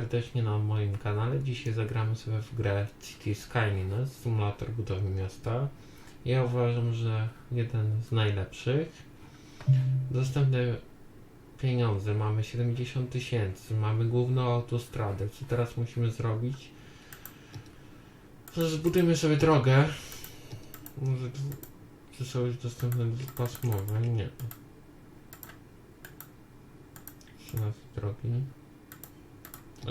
serdecznie na moim kanale. Dzisiaj zagramy sobie w grę City Skylines, symulator budowy miasta. Ja uważam, że jeden z najlepszych. Dostępne pieniądze mamy 70 tysięcy, mamy główną autostradę. Co teraz musimy zrobić? Zbudujmy sobie drogę. Może czy są już dostępne dwupasmowe? Nie. 13 drogi.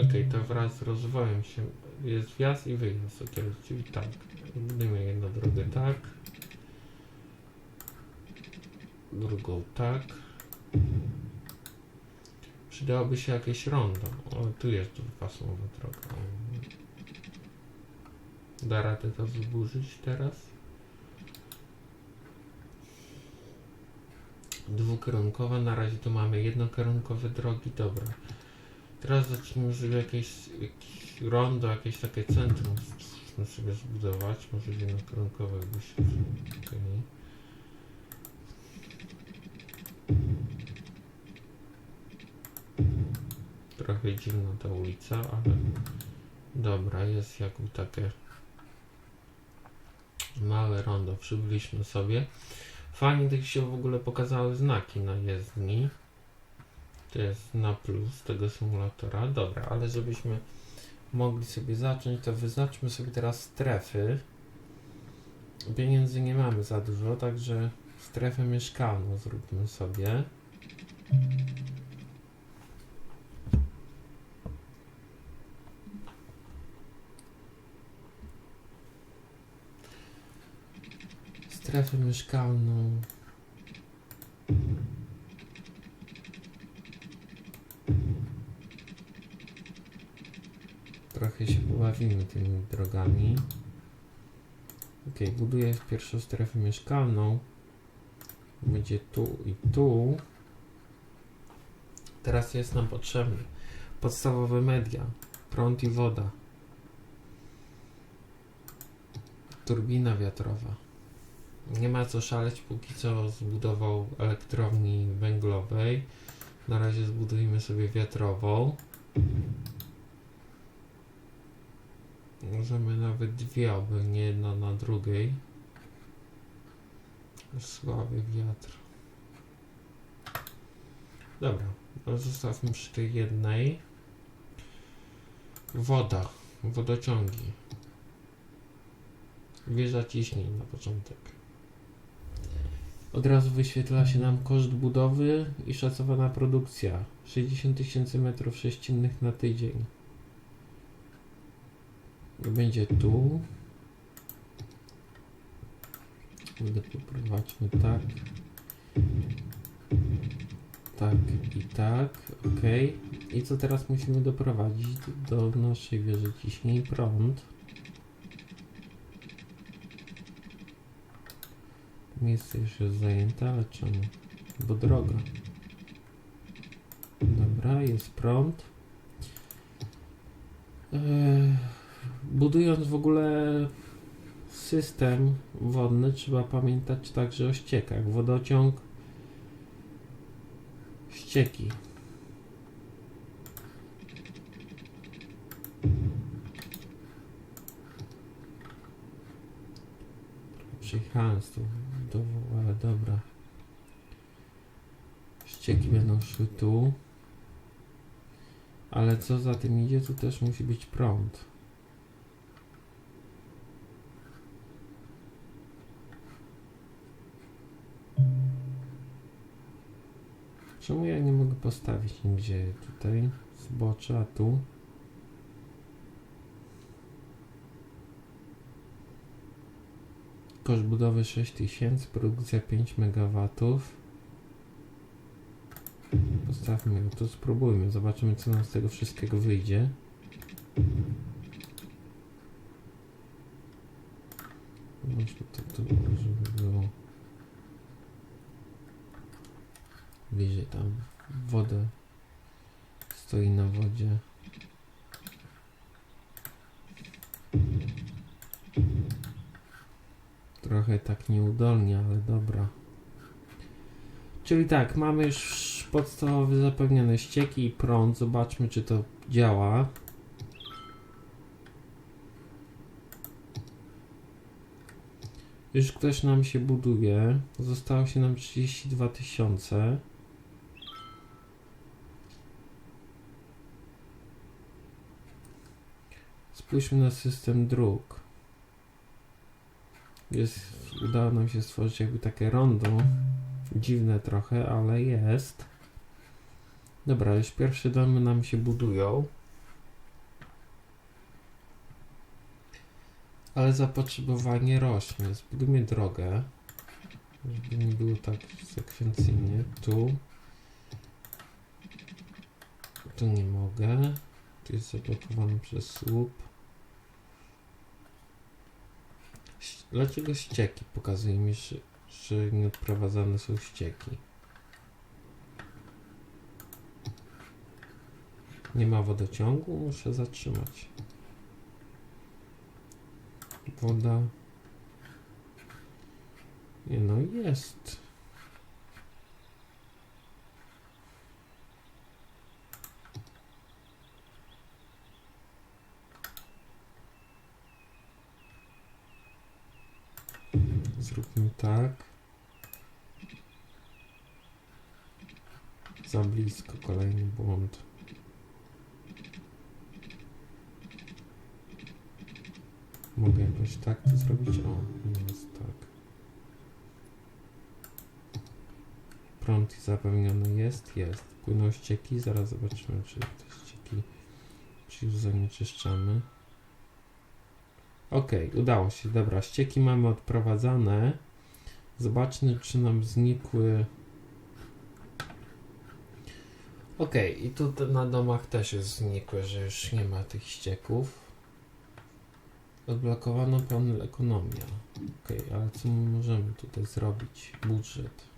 Okej, to wraz z rozwojem się jest wjazd i wyjazd, okej, czyli tak. Budujemy jedną drogę tak. Drugą tak. Przydałoby się jakieś rondo. O, tu jest dwupasmowa droga. Da radę to zburzyć teraz? Dwukierunkowa, na razie tu mamy jednokierunkowe drogi, dobra. Teraz zacznijmy sobie jakieś, jakieś rondo, jakieś takie centrum chcemy sobie zbudować, może jednokierunkowe by się okej. Trochę dziwna ta ulica, ale dobra, jest jakby takie małe rondo, przybyliśmy sobie. Fajnie tak się w ogóle pokazały znaki na jezdni. To jest na plus tego symulatora. Dobra, ale żebyśmy mogli sobie zacząć, to wyznaczmy sobie teraz strefy. Pieniędzy nie mamy za dużo, także strefę mieszkalną zróbmy sobie. Strefę mieszkalną. Trochę się pobawimy tymi drogami. Ok, buduję pierwszą strefę mieszkalną. Będzie tu i tu. Teraz jest nam potrzebny podstawowe media, prąd i woda. Turbina wiatrowa. Nie ma co szaleć, póki co zbudował elektrowni węglowej. Na razie zbudujmy sobie wiatrową. Możemy nawet dwie, aby nie jedna na drugiej. Słaby wiatr. Dobra, no zostawmy przy tej jednej. Woda, wodociągi. Wieża ciśnień na początek. Od razu wyświetla się nam koszt budowy i szacowana produkcja. 60 tysięcy metrów sześciennych na tydzień. Będzie tu. Kurde, poprowadźmy tak. Tak i tak. Ok. I co teraz musimy doprowadzić do naszej wieży ciśnień? Prąd. Miejsce już jest zajęte, ale czemu? Bo droga. Dobra, jest prąd. Eee, budując w ogóle system wodny, trzeba pamiętać także o ściekach. Wodociąg, ścieki. Przyjechałem z tą budową, ale dobra. Ścieki będą szły tu. Ale co za tym idzie, tu też musi być prąd. Czemu ja nie mogę postawić nigdzie tutaj zbocza, a tu? Koszt budowy 6000, produkcja 5 MW. Postawmy go tu, spróbujmy, zobaczymy co nam z tego wszystkiego wyjdzie. Może to, to żeby było bliżej tam wodę stoi na wodzie. Trochę tak nieudolnie, ale dobra. Czyli tak, mamy już podstawowe zapewnione ścieki i prąd. Zobaczmy, czy to działa. Już ktoś nam się buduje. Zostało się nam 32 tysiące. Spójrzmy na system dróg. Jest, udało nam się stworzyć jakby takie rondo. Dziwne trochę, ale jest. Dobra, już pierwsze domy nam się budują. Ale zapotrzebowanie rośnie. Zbudujmy drogę. Żeby nie było tak sekwencyjnie. Tu. Tu nie mogę. Tu jest zablokowany przez słup. Dlaczego ścieki pokazuje mi, że, że nieodprowadzane są ścieki? Nie ma wodociągu? Muszę zatrzymać. Woda. Nie no, jest. Zróbmy tak. Za blisko kolejny błąd. Mogę jakoś tak to zrobić? O, jest tak. Prąd zapewniony jest? Jest. Płyną ścieki, zaraz zobaczymy, czy te ścieki, czy już zanieczyszczamy. Ok, udało się. Dobra, ścieki mamy odprowadzane. Zobaczmy, czy nam znikły. Ok, i tu na domach też jest znikłe, że już nie ma tych ścieków. Odblokowano panel ekonomia. Ok, ale co my możemy tutaj zrobić? Budżet.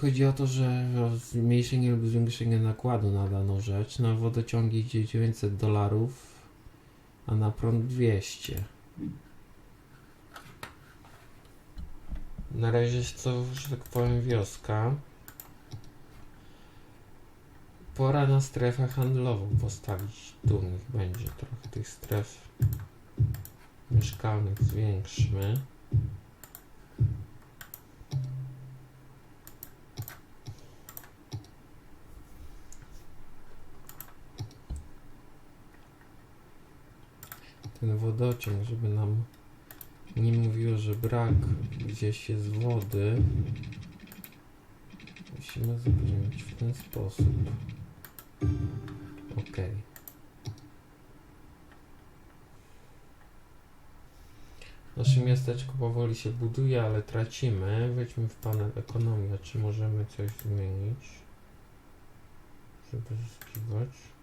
Chodzi o to, że zmniejszenie lub zwiększenie nakładu na daną rzecz. Na wodociągi idzie 900 dolarów, a na prąd 200. Na razie jest to, że tak powiem, wioska. Pora na strefę handlową postawić. Tu niech będzie trochę tych stref mieszkalnych zwiększmy. Ten wodociąg, żeby nam nie mówiło, że brak gdzieś jest wody. Musimy zrobić w ten sposób. Ok. Nasze miasteczko powoli się buduje, ale tracimy. Wejdźmy w panel ekonomia. Czy możemy coś zmienić? Żeby zyskiwać.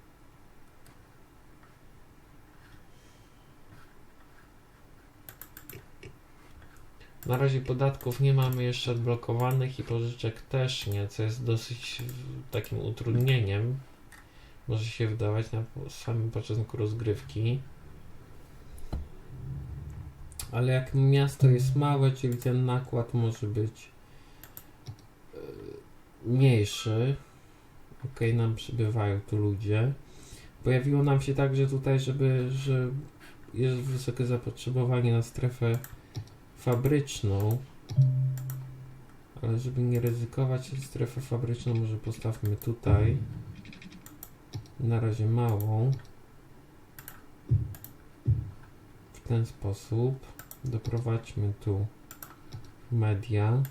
Na razie podatków nie mamy jeszcze odblokowanych i pożyczek też nie, co jest dosyć takim utrudnieniem. Może się wydawać na samym początku rozgrywki. Ale jak miasto jest małe, czyli ten nakład może być e, mniejszy. Ok, nam przybywają tu ludzie. Pojawiło nam się także tutaj, żeby, że jest wysokie zapotrzebowanie na strefę fabryczną. Ale żeby nie ryzykować strefę fabryczną, może postawmy tutaj. Na razie małą. W ten sposób. Doprowadźmy tu media.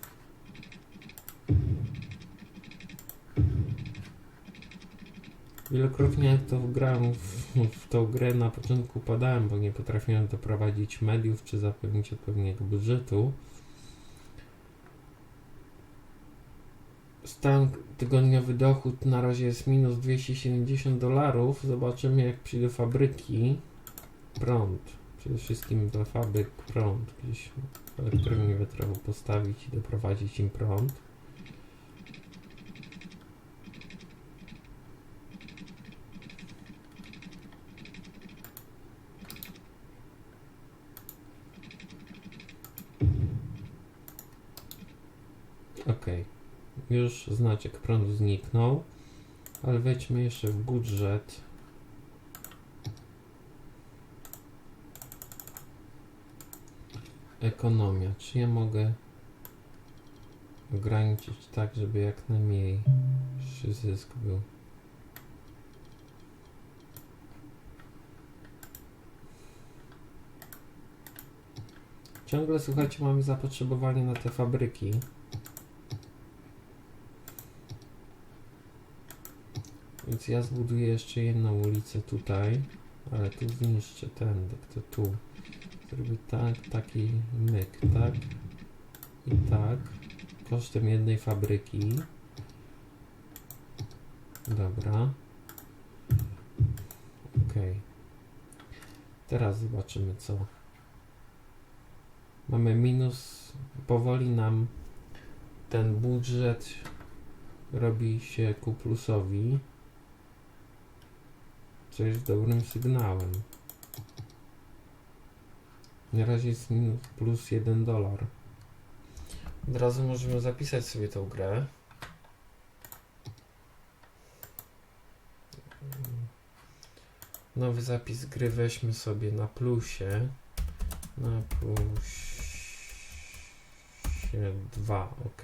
Wielokrotnie jak to grałem w, w tą grę na początku padałem, bo nie potrafiłem doprowadzić mediów czy zapewnić odpowiedniego budżetu. Stan tygodniowy dochód na razie jest minus 270 dolarów. Zobaczymy jak przyjdzie do fabryki. Prąd. Przede wszystkim dla fabryk prąd. Gdzieś elektrownię wiatrową postawić i doprowadzić im prąd. Już znaczek prądu zniknął, ale wejdźmy jeszcze w budżet. Ekonomia. Czy ja mogę ograniczyć tak, żeby jak najmniej zysk był? Ciągle słuchajcie, mamy zapotrzebowanie na te fabryki. Ja zbuduję jeszcze jedną ulicę tutaj, ale tu zniszczę tędy, to tu. Zrobię tak, taki myk, tak i tak, kosztem jednej fabryki. Dobra. Ok. Teraz zobaczymy co. Mamy minus, powoli nam ten budżet robi się ku plusowi, co jest dobrym sygnałem. Na razie jest minus plus 1 dolar. Od razu możemy zapisać sobie tą grę. Nowy zapis gry weźmy sobie na plusie. Na plusie 2, ok.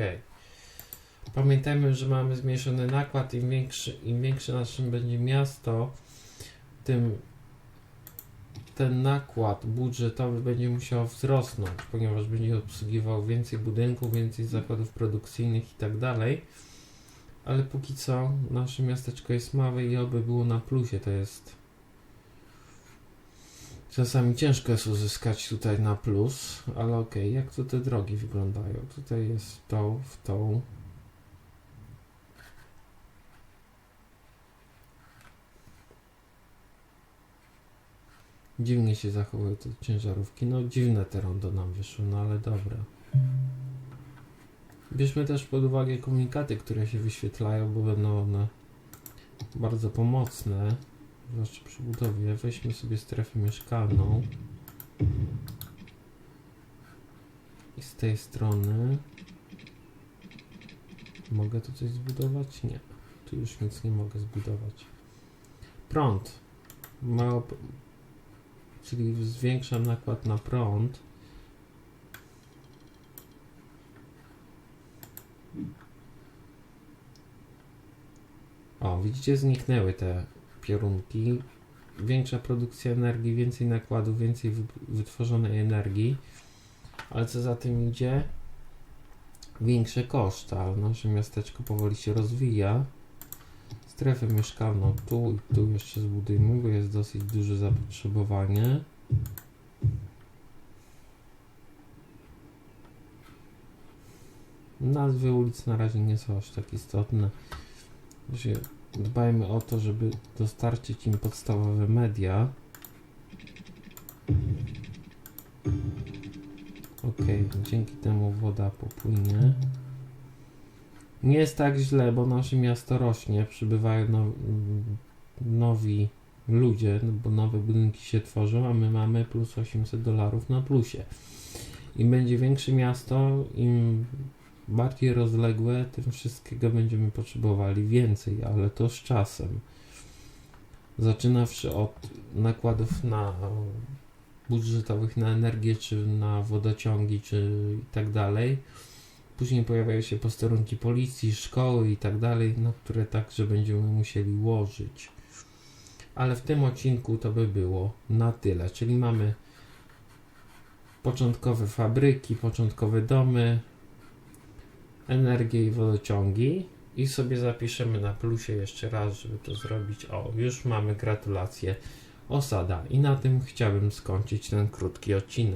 Pamiętajmy, że mamy zmniejszony nakład. Im większy, im większe naszym będzie miasto, tym ten nakład budżetowy będzie musiał wzrosnąć, ponieważ będzie obsługiwał więcej budynków, więcej zakładów produkcyjnych i tak. Ale póki co nasze miasteczko jest małe i oby było na plusie, to jest czasami ciężko jest uzyskać tutaj na plus, ale okej, jak tu te drogi wyglądają? Tutaj jest tą, w tą. Dziwnie się zachowują te ciężarówki. No dziwne te rondo nam wyszło, no ale dobra. Bierzmy też pod uwagę komunikaty, które się wyświetlają, bo będą one bardzo pomocne. Zwłaszcza przy budowie. Weźmy sobie strefę mieszkalną. I z tej strony mogę tu coś zbudować? Nie. Tu już nic nie mogę zbudować. Prąd. Mało, czyli zwiększam nakład na prąd. O, widzicie, zniknęły te piorunki. Większa produkcja energii, więcej nakładów, więcej wy- wytworzonej energii. Ale co za tym idzie? Większe koszta. Nasze miasteczko powoli się rozwija. Strefę mieszkalną tu i tu jeszcze zbudujmy, bo jest dosyć duże zapotrzebowanie. Nazwy ulic na razie nie są aż tak istotne. Dbajmy o to, żeby dostarczyć im podstawowe media. Ok, dzięki temu woda popłynie. Nie jest tak źle, bo nasze miasto rośnie, przybywają now, nowi ludzie, no bo nowe budynki się tworzą, a my mamy plus 800 dolarów na plusie. Im będzie większe miasto, im bardziej rozległe, tym wszystkiego będziemy potrzebowali więcej, ale to z czasem. Zaczynawszy od nakładów na budżetowych na energię, czy na wodociągi, czy i tak dalej. Później pojawiają się posterunki policji, szkoły i tak dalej, na które także będziemy musieli łożyć. Ale w tym odcinku to by było na tyle. Czyli mamy początkowe fabryki, początkowe domy, energię i wodociągi i sobie zapiszemy na plusie jeszcze raz, żeby to zrobić. O, już mamy gratulacje osada i na tym chciałbym skończyć ten krótki odcinek.